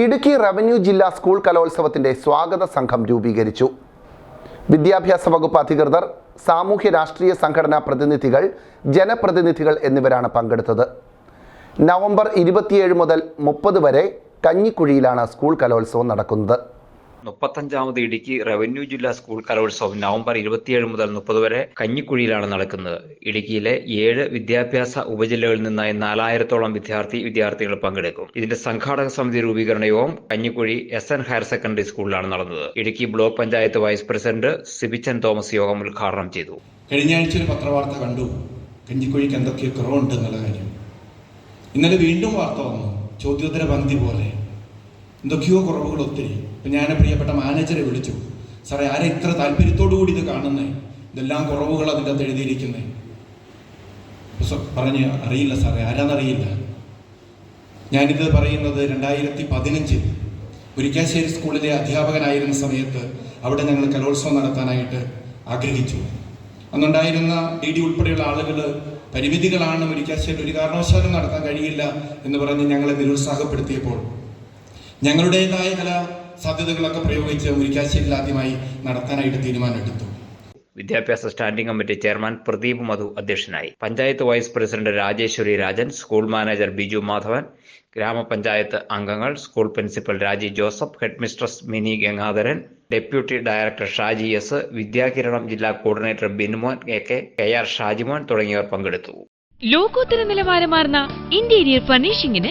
Idukki revenue ജില്ലാ school കലോത്സവത്തിന്റെ സ്വാഗത സംഘം രൂപീകരിച്ചു. വിദ്യാഭ്യാസ വകുപ്പ് അധികൃതർ സാമൂഹ്യ രാഷ്ട്രീയ സംഘടനാ പ്രതിനിധികൾ ജനപ്രതിനിധികൾ എന്നിവരാണ് പങ്കെടുത്തത്. നവംബർ ഇരുപത്തിയേഴ് മുതൽ മുപ്പത് വരെ കഞ്ഞിക്കുഴിയിലാണ് സ്കൂൾ കലോത്സവം നടക്കുന്നത്. മുപ്പത്തഞ്ചാമത് ഇടുക്കി റവന്യൂ ജില്ലാ സ്കൂൾ കലോത്സവം നവംബർ ഇരുപത്തിയേഴ് മുതൽ മുപ്പത് വരെ കഞ്ഞിക്കുഴിയിലാണ് നടക്കുന്നത്. ഇടുക്കിയിലെ ഏഴ് വിദ്യാഭ്യാസ ഉപജില്ലകളിൽ നിന്നായി നാലായിരത്തോളം വിദ്യാർത്ഥി വിദ്യാർത്ഥികൾ പങ്കെടുക്കും. ഇതിന്റെ സംഘാടക സമിതി രൂപീകരണ യോഗം Kanjikuzhi S N higher secondary സ്കൂളിലാണ് നടന്നത്. Idukki block panchayat vice president Sibichan Thomas യോഗം ഉദ്ഘാടനം ചെയ്തു. കഴിഞ്ഞ ആഴ്ച ഒരു പത്രവാർത്ത കണ്ടു. കഞ്ഞിക്കുഴിക്ക് എന്തൊക്കെയോ കുറവുണ്ട് എന്നുള്ള കാര്യം. ഇന്നലെ വീണ്ടും വാർത്ത വന്നു. ചോദ്യോത്തര പന്തി പോലെ. എന്തൊക്കെയോ കുറവുകൾ ഒത്തിരി. ഇപ്പം ഞാൻ പ്രിയപ്പെട്ട മാനേജറെ വിളിച്ചു. സാറേ ആരെ ഇത്ര താല്പര്യത്തോടു കൂടി ഇത് കാണുന്നേ? ഇതെല്ലാം കുറവുകൾ അതിന്റെ അകത്ത് എഴുതിയിരിക്കുന്നേ. പറഞ്ഞ് അറിയില്ല സാറേ ആരാന്നറിയില്ല. ഞാനിത് പറയുന്നത് രണ്ടായിരത്തി പതിനഞ്ചിൽ മുരിക്കാശ്ശേരി സ്കൂളിലെ അധ്യാപകനായിരുന്ന സമയത്ത് അവിടെ ഞങ്ങൾ കലോത്സവം നടത്താനായിട്ട് ആഗ്രഹിച്ചു. അന്നുണ്ടായിരുന്ന ഡി ഡി ഉൾപ്പെടെയുള്ള ആളുകൾ പരിമിതികളാണ് മുരിക്കാശ്ശേരി ഒരു കാരണവശാലും നടത്താൻ കഴിയില്ല എന്ന് പറഞ്ഞ് ഞങ്ങളെ നിരുത്സാഹപ്പെടുത്തിയപ്പോൾ ഞങ്ങളുടേതായ ചില സാധ്യതകളൊക്കെ പ്രയോഗിച്ച് മുരിക്കാശ്ശേരിയിൽ ആദ്യമായി നടത്താനായിട്ട് തീരുമാനമെടുത്തു. വിദ്യാഭ്യാസ standing committee chairman Pradeep Madhu അധ്യക്ഷനായി. Panchayat vice president Rajeswari Rajan school manager Biju Madhavan ഗ്രാമപഞ്ചായത്ത് അംഗങ്ങൾ school principal Raji Joseph headmistress Mini Gangadharan deputy director Shaji S Vidyakiranam ജില്ലാ coordinator Binumon A K K R Shajimon തുടങ്ങിയവർ പങ്കെടുത്തു. ലോകോത്തര നിലവാരമാർന്ന interior ഫർണിഷിംഗിന്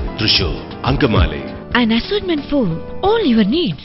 Thrissur Angamaly assortment for all your needs.